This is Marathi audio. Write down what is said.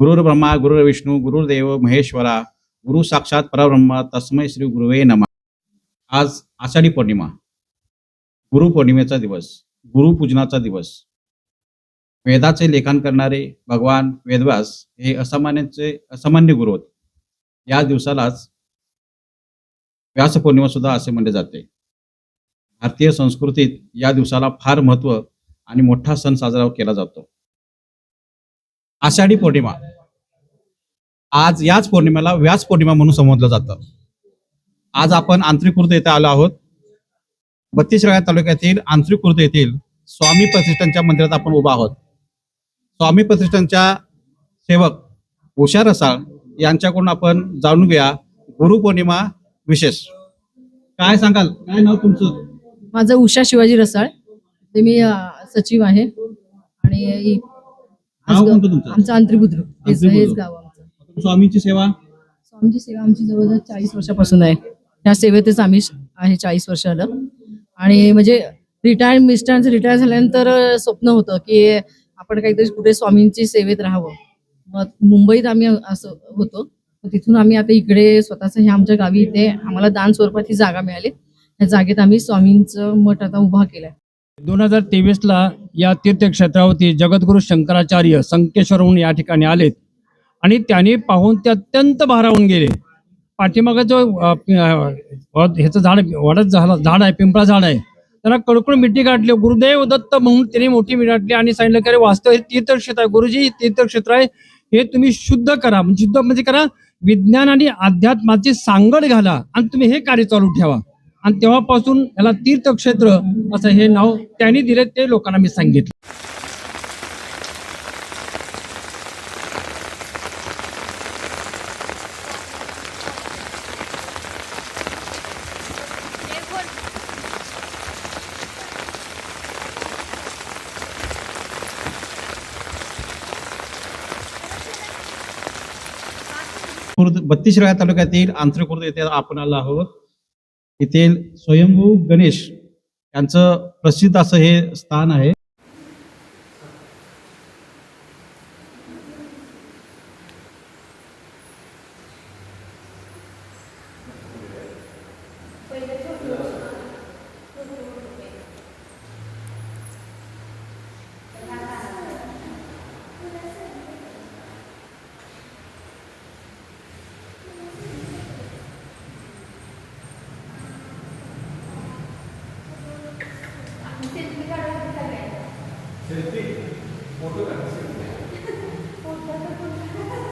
गुरुर् ब्रह्मा गुरुर विष्णू गुरुर्देव महेश्वरा गुरु साक्षात परब्रह्म तस्मै श्री गुरुवे नमा. आज आषाढी पौर्णिमा. गुरुपौर्णिमेचा दिवस गुरुपूजनाचा दिवस. वेदाचे लेखन करणारे भगवान वेदव्यास हे असामान्यांचे असामान्य गुरु होते. या दिवसालाच व्यास पौर्णिमा सुद्धा असे म्हणले जाते. भारतीय संस्कृतीत या दिवसाला फार महत्त्व आणि मोठा सण साजरा केला जातो. आषाढी पौर्णिमा. आज याच पौर्णिमेला व्यास पौर्णिमा म्हणून संबोधलं जातं. आज आपण आंतरिक खुर्द येथे आलो आहोत. बत्तीसराळा तालुक्यातील आंतरिक खुर्द येथील स्वामी प्रतिष्ठानच्या मंदिरात आपण उभा आहोत. स्वामी प्रतिष्ठानच्या सेवक उषा रसाळ यांच्याकडून आपण जाणून घेऊया गुरुपौर्णिमा विशेष. काय सांगाल? काय नाव तुमचं? माझं उषा शिवाजी रसाळ. ते मी अ, सचिव आहे. आणि कोणतं तुमचं? आमचं आंत्रिबुद्रुक हेच गाव आमचं स्वामींची सेवा? स्वामीची सेवा आमची जवळजवळ चाळीस वर्षापासून आहे. त्या सेवेतच आम्ही आहे चाळीस वर्ष आलं आणि म्हणजे रिटायर मिस्टरांचं रिटायर झाल्यानंतर स्वप्न होतं की आपण काहीतरी कुठे स्वामींची सेवेत राहावं. मग मुंबईत आम्ही असं होतो. तिथून आम्ही आता इकडे स्वतःचं हे आमच्या गावी इथे आम्हाला दान स्वरूपात ही जागा मिळाली. या जागेत आम्ही स्वामींचं मठ आता उभा केलाय. दोन हजार तेवीसला या तीर्थक्षेत्रावरती जगद्गुरु शंकराचार्य संकेश्वरहून या ठिकाणी आलेत. आणि त्याने पाहून ते अत्यंत भारावून गेले. पाठीमागं जो ह्याचं झाड वडच झाड झाड आहे पिंपळा झाड आहे. त्यांना कडकड मिठी गाठली गुरुदेव दत्त म्हणून त्यांनी मोठी मिठी गाठली आणि सांगितलं की अरे वास्तव हे तीर्थक्षेत्र आहे. गुरुजी हे तीर्थक्षेत्र आहे. हे तुम्ही शुद्ध करा. म्हणजे शुद्ध म्हणजे करा विज्ञान आणि अध्यात्माची सांगड घाला आणि तुम्ही हे कार्य चालू ठेवा. आणि तेव्हापासून याला तीर्थक्षेत्र असं हे नाव त्यांनी दिले ते लोकांना मी सांगितलं. खुर्द बत्तीसराळा तालुक्यातील आंतरिक येथे आपण आलो आहोत. येथील स्वयंभू गणेश यांचं प्रसिद्ध असं हे स्थान आहे. それ音が出せるね。